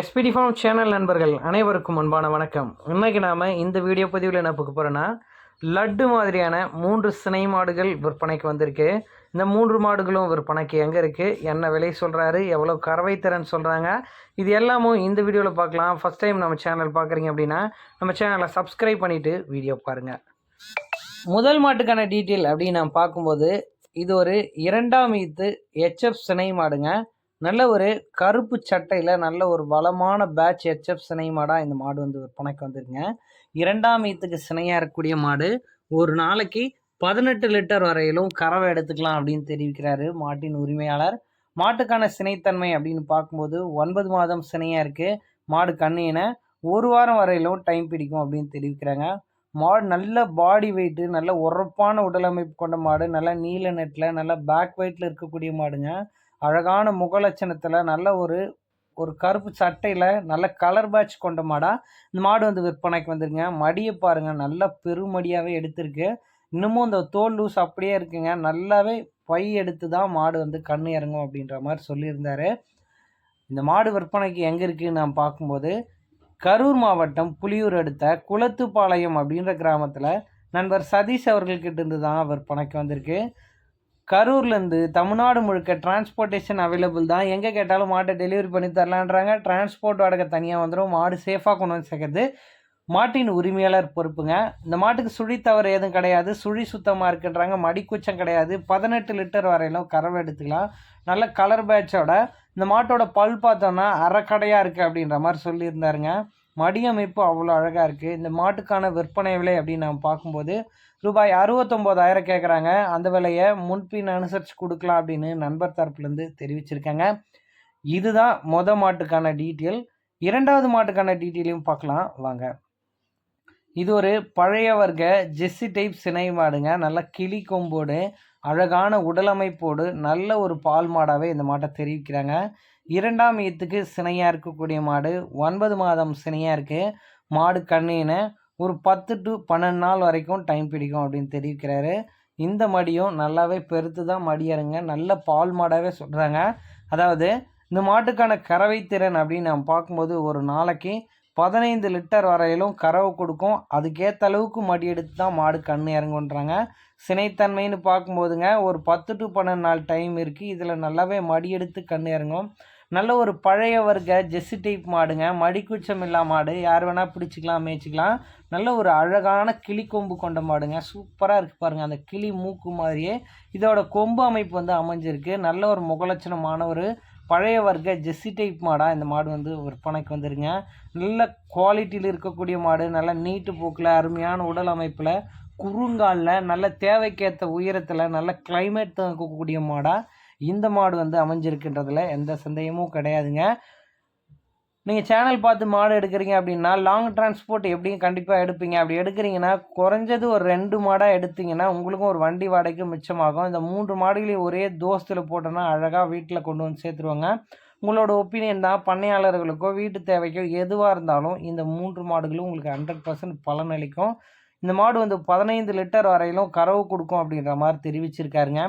SPD form channel நண்பர்கள் அனைவருக்கும் அன்பான வணக்கம். இன்னைக்கு நாம் இந்த வீடியோ பதிவில் என்ன பார்க்க போகிறோன்னா லட்டு மாதிரியான மூன்று சினை மாடுகள் விற்பனைக்கு வந்திருக்கு. இந்த மூன்று மாடுகளும் விற்பனைக்கு எங்கே இருக்குது என்ன விலை சொல்கிறாரு எவ்வளோ கறவை திறன் சொல்கிறாங்க இது எல்லாமும் இந்த வீடியோவில் பார்க்கலாம். ஃபஸ்ட் டைம் நம்ம சேனல் பார்க்குறீங்க அப்படின்னா நம்ம சேனலை சப்ஸ்கிரைப் பண்ணிவிட்டு வீடியோ பாருங்கள் முதல் மாட்டுக்கான டீட்டெயில் அப்படின்னு நான் பார்க்கும்போது இது ஒரு இரண்டாம் ஈத்து ஹெச்எஃப் சினை மாடுங்க. நல்ல ஒரு கருப்பு சட்டையில் நல்ல ஒரு பலமான பேட்ச் ஹெச்எஃப் சினை மாடாக இந்த மாடு வந்து விற்பனைக்கு வந்துருங்க இரண்டாம் ஈத்துக்கு சினையாக இருக்கக்கூடிய மாடு. ஒரு நாளைக்கு பதினெட்டு லிட்டர் வரையிலும் கறவை எடுத்துக்கலாம் அப்படின்னு தெரிவிக்கிறாரு மாட்டின் உரிமையாளர். மாட்டுக்கான சினைத்தன்மை அப்படின்னு பார்க்கும்போது ஒன்பது மாதம் சினையாக இருக்குது மாடு கண்ணின ஒரு வாரம் வரையிலும் டைம் பிடிக்கும் அப்படின்னு தெரிவிக்கிறாங்க. மாடு நல்ல பாடி வெயிட்டு நல்ல உரப்பான உடலமைப்பு கொண்ட மாடு. நல்ல நீல நெட்டில் நல்ல பேக் வெயிட்டில் இருக்கக்கூடிய மாடுங்க. அழகான முகலட்சணத்தில் நல்ல ஒரு ஒரு கருப்பு சட்டையில் நல்ல கலர் பேட்ச் கொண்ட மாடாக இந்த மாடு வந்து விற்பனைக்கு வந்துருங்க மடியை பாருங்கள் நல்லா பெருமடியாகவே எடுத்திருக்கு. இன்னமும் இந்த தோல் லூஸ் அப்படியே இருக்குங்க. நல்லாவே பை எடுத்து தான் மாடு வந்து கண் இறங்கும் அப்படின்ற மாதிரி சொல்லியிருந்தார். இந்த மாடு விற்பனைக்கு எங்கே இருக்குன்னு நான் பார்க்கும்போது கரூர் மாவட்டம் புலியூர் அடுத்த குளத்துப்பாளையம் அப்படின்ற கிராமத்தில் நண்பர் சதீஷ் அவர்கள்கிட்ட இருந்து தான் விற்பனைக்கு வந்திருக்கு. கரூர்லேருந்து தமிழ்நாடு முழுக்க டிரான்ஸ்போர்ட்டேஷன் அவைலபிள் தான். எங்கே கேட்டாலும் மாட்டை டெலிவரி பண்ணி தரலான்றாங்க. டிரான்ஸ்போர்ட் வாடகை தனியாக வந்துடும் மாடு சேஃபாக கொண்டு வந்து சேர்க்கறது. மாட்டின் உரிமையாளர் பொறுப்புங்க. இந்த மாட்டுக்கு சுழி தவறு எதுவும் கிடையாது. சுழி சுத்தமாக இருக்குன்றாங்க. மடிக்குச்சம் கிடையாது. பதினெட்டு லிட்டர் வரையிலும் கறவை எடுத்துக்கலாம். நல்ல கலர் பேட்சோட இந்த மாட்டோட பல் பார்த்தோன்னா அறக்கடையாக இருக்குது அப்படின்ற மாதிரி சொல்லியிருந்தாருங்க. மடி அமைப்பு அவ்வளோ அழகாக இருக்குது இந்த மாட்டுக்கான விற்பனை விலை அப்படின்னு நம்ம பார்க்கும்போது ரூபாய் அறுபத்தொம்போதாயிரம் கேட்குறாங்க அந்த விலையை முன்பின் அனுசரித்து கொடுக்கலாம் அப்படின்னு நண்பர் தரப்புலேருந்து தெரிவிச்சிருக்காங்க. இதுதான் மொத மாட்டுக்கான டீட்டெயில். இரண்டாவது மாட்டுக்கான டீட்டெயிலையும் பார்க்கலாம். வாங்க. இது ஒரு பழைய வர்க்க ஜெஸ்ஸி டைப் சினை மாடுங்க. நல்ல கிளி கொம்போடு அழகான உடலமைப்போடு நல்ல ஒரு பால் மாடாகவே இந்த மாட்டை தெரிவிக்கிறாங்க. இரண்டாம் ஈத்துக்கு சினையாக இருக்கக்கூடிய மாடு. ஒன்பது மாதம் சினையாக இருக்குது மாடு கண்ணின ஒரு பத்து டு பன்னெண்டு நாள் வரைக்கும் டைம் பிடிக்கும் அப்படின்னு தெரிவிக்கிறாரு. இந்த மடியும் நல்லாவே பெருத்து தான் மடியருங்க நல்ல பால் மாடாகவே சொல்கிறாங்க அதாவது இந்த மாட்டுக்கான கறவை திறன் அப்படின்னு நம்ம பார்க்கும்போது ஒரு நாளைக்கு பதினைந்து லிட்டர் வரையிலும் கறவை கொடுக்கும். அதுக்கேற்ற அளவுக்கு மடி எடுத்து தான் மாடு கண் இறங்குன்றாங்க சினைத்தன்மைன்னு பார்க்கும்போதுங்க ஒரு பத்து டு பன்னெண்டு நாள் டைம் இருக்குது இதில் நல்லாவே மடி எடுத்து கண் இறங்கும். நல்ல ஒரு பழைய வர்க்க ஜெஸ்ஸி டைப் மாடுங்க. மடிக்குச்சம் இல்லா மாடு. யார் வேணால் பிடிச்சிக்கலாம் மேய்ச்சிக்கலாம். நல்ல ஒரு அழகான கிளி கொம்பு கொண்ட மாடுங்க. சூப்பராக இருக்குது பாருங்கள் அந்த கிளி மூக்கு மாதிரியே இதோட கொம்பு அமைப்பு வந்து அமைஞ்சிருக்கு. நல்ல ஒரு முகலட்சணமான ஒரு பழைய வர்க்க ஜெஸ்ஸி டைப் மாடாக இந்த மாடு வந்து விற்பனைக்கு வந்துருங்க. நல்ல குவாலிட்டியில் இருக்கக்கூடிய மாடு. நல்ல நீட்டு போக்கில் அருமையான உடல் அமைப்பில் குறுங்காலில் நல்ல தேவைக்கேற்ற உயரத்தில் நல்ல கிளைமேட் இருக்கக்கூடிய மாடாக இந்த மாடு வந்து அமைஞ்சிருக்குன்றதுல எந்த சந்தேகமும் கிடையாதுங்க. நீங்கள் சேனல் பார்த்து மாடு எடுக்கிறீங்க அப்படின்னா லாங் டிரான்ஸ்போர்ட் எப்படியும் கண்டிப்பாக எடுப்பீங்க. அப்படி எடுக்கிறீங்கன்னா குறைஞ்சது ஒரு ரெண்டு மாடாக எடுத்தீங்கன்னா உங்களுக்கும் ஒரு வண்டி வாடகைக்கும் மிச்சமாகும். இந்த மூன்று மாடுகளையும் ஒரே தோசத்தில் போட்டோன்னா அழகாக வீட்டில் கொண்டு வந்து சேர்த்துருவாங்க. உங்களோட ஒப்பீனியன் தான். பண்ணையாளர்களுக்கோ வீட்டு தேவைக்கோ எதுவாக இருந்தாலும் இந்த மூன்று மாடுகளும் உங்களுக்கு ஹண்ட்ரட் பர்சன்ட் பலனளிக்கும். இந்த மாடு வந்து பதினைந்து லிட்டர் வரையிலும் கறவு கொடுக்கும் அப்படின்ற மாதிரி தெரிவிச்சிருக்காருங்க.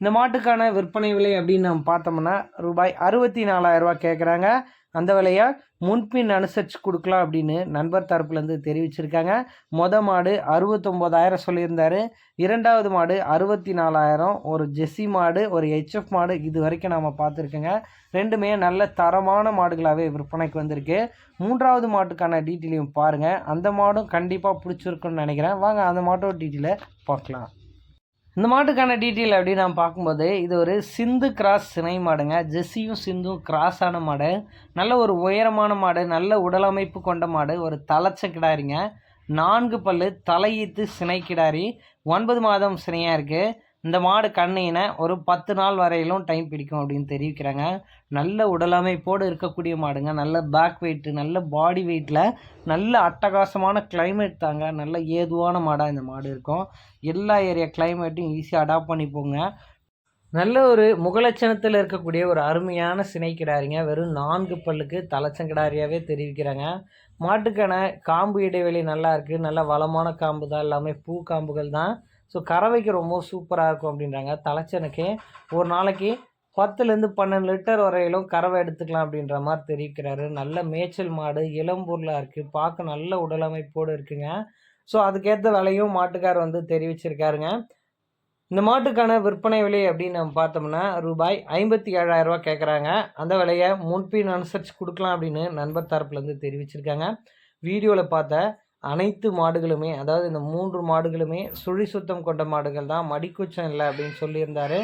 இந்த மாட்டுக்கான விற்பனை விலை அப்படின்னு நம்ம பார்த்தோம்னா ரூபாய் அறுபத்தி நாலாயிரரூபா கேட்குறாங்க அந்த விலையை முன்பின் அனுசரித்து கொடுக்கலாம் அப்படின்னு நண்பர் தரப்புலேருந்து தெரிவிச்சிருக்காங்க. மொத மாடு அறுபத்தொம்போதாயிரம் சொல்லியிருந்தாரு. இரண்டாவது மாடு அறுபத்தி நாலாயிரம் ஒரு ஜெஸ்ஸி மாடு ஒரு ஹெச்எஃப் மாடு இது வரைக்கும் நாம் பார்த்துருக்கோங்க. ரெண்டுமே நல்ல தரமான மாடுகளாகவே விற்பனைக்கு வந்திருக்கு. மூன்றாவது மாட்டுக்கான டீட்டெயிலையும் பாருங்கள் அந்த மாடும் கண்டிப்பாக பிடிச்சிருக்குன்னு நினைக்கிறேன். வாங்க அந்த மாட்டோட டீட்டெயிலை பார்க்கலாம். இந்த மாட்டுக்கான டீட்டெயில் அப்படின்னு நான் பார்க்கும்போது இது ஒரு சிந்து கிராஸ் சினை மாடுங்க. ஜெஸ்ஸியும் சிந்தும் கிராஸான மாடு. நல்ல ஒரு உயரமான மாடு நல்ல உடலமைப்பு கொண்ட மாடு. ஒரு தலைச்ச கிடாரிங்க. நான்கு பல்லு தலையீத்து சினை கிடாரி. ஒன்பது மாதம் சினையாக இருக்குது இந்த மாடு கண்ணினை ஒரு பத்து நாள் வரையிலும் டைம் பிடிக்கும் அப்படின்னு தெரிவிக்கிறாங்க. நல்ல உடலமைப்போடு இருக்கக்கூடிய மாடுங்க. நல்ல பேக் வெயிட்டு நல்ல பாடி வெயிட்டில் நல்ல அட்டகாசமான கிளைமேட் தாங்க. நல்ல ஏதுவான மாடாக இந்த மாடு இருக்கும். எல்லா ஏரியா கிளைமேட்டும் ஈஸியாக அடாப்ட் பண்ணிப்போங்க. நல்ல ஒரு முகலட்சணத்தில் இருக்கக்கூடிய ஒரு அருமையான சினை கிடாரிங்க வெறும் நான்கு பல்லுக்கு தலைச்சங்கிடாரியாகவே தெரிவிக்கிறாங்க. மாட்டுக்கான காம்பு இடைவெளி நல்லா இருக்குது நல்ல வளமான காம்பு தான் எல்லாமே பூ காம்புகள் தான் ஸோ கறவைக்கு ரொம்ப சூப்பராக இருக்கும் அப்படின்றாங்க. தலைச்சனுக்கு ஒரு நாளைக்கு பத்துலேருந்து பன்னெண்டு லிட்டர் வரையிலும் கறவை எடுத்துக்கலாம் அப்படின்ற மாதிரி தெரிவிக்கிறாரு. நல்ல மேய்ச்சல் மாடு இளம்பூரில் இருக்குது பார்க்க நல்ல உடலமைப்போடு இருக்குங்க. ஸோ அதுக்கேற்ற விலையும் மாட்டுக்கார் வந்து தெரிவிச்சிருக்காருங்க. இந்த மாட்டுக்கான விற்பனை விலை அப்படின்னு நம்ம பார்த்தோம்னா ரூபாய் ஐம்பத்தி ஏழாயிரரூபா கேட்குறாங்க அந்த விலையை முன்பின் அனுசரித்து கொடுக்கலாம் அப்படின்னு நண்பர் தரப்புலேருந்து தெரிவிச்சிருக்காங்க. வீடியோவில் பார்த்த அனைத்து மாடுகளுமே அதாவது இந்த மூன்று மாடுகளுமே சுழி சுத்தம் கொண்ட மாடுகள் தான். மடிக்குச்சம் இல்லை அப்படின்னு சொல்லியிருந்தாரு.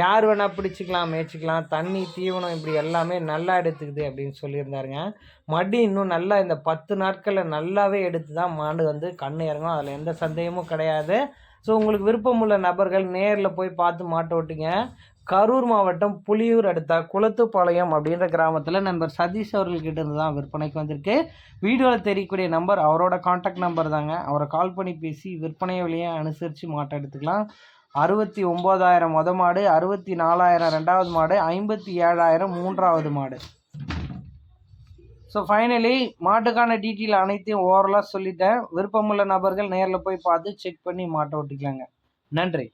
யார் வேணால் பிடிச்சிக்கலாம் மேய்ச்சிக்கலாம். தண்ணி தீவனம் இப்படி எல்லாமே நல்லா எடுத்துக்குது அப்படின்னு சொல்லியிருந்தாருங்க. மடி இன்னும் நல்லா இந்த பத்து நாட்களில் நல்லாவே எடுத்து தான் மாடு வந்து கண் இறங்கும். அதில் எந்த சந்தேகமும் கிடையாது. ஸோ உங்களுக்கு விருப்பமுள்ள நபர்கள் நேரில் போய் பார்த்து மாட்ட விட்டுங்க கரூர் மாவட்டம் புலியூர் அடுத்த குளத்துப்பாளையம் அப்படின்ற கிராமத்தில் நண்பர் சதீஷ் அவர்கள்கிட்ட இருந்து தான் விற்பனைக்கு வந்திருக்கு. வீடியோவில் தெரியக்கூடிய நம்பர் அவரோட காண்டாக்ட் நம்பர் தாங்க. அவரை கால் பண்ணி பேசி விற்பனை விலையை அனுசரித்து மாட்டை எடுத்துக்கலாம். அறுபத்தி ஒம்பதாயிரம் மொத மாடு அறுபத்தி நாலாயிரம் ரெண்டாவது மாடு ஐம்பத்தி ஏழாயிரம் மூன்றாவது மாடு. ஸோ ஃபைனலி மாட்டுக்கான டீட்டெயில் அனைத்தையும் ஓவரலாக சொல்லிட்டேன். விருப்பமுள்ள நபர்கள் நேரில் போய் பார்த்து செக் பண்ணி மாட்டை ஓட்டிக்கலாங்க. நன்றி.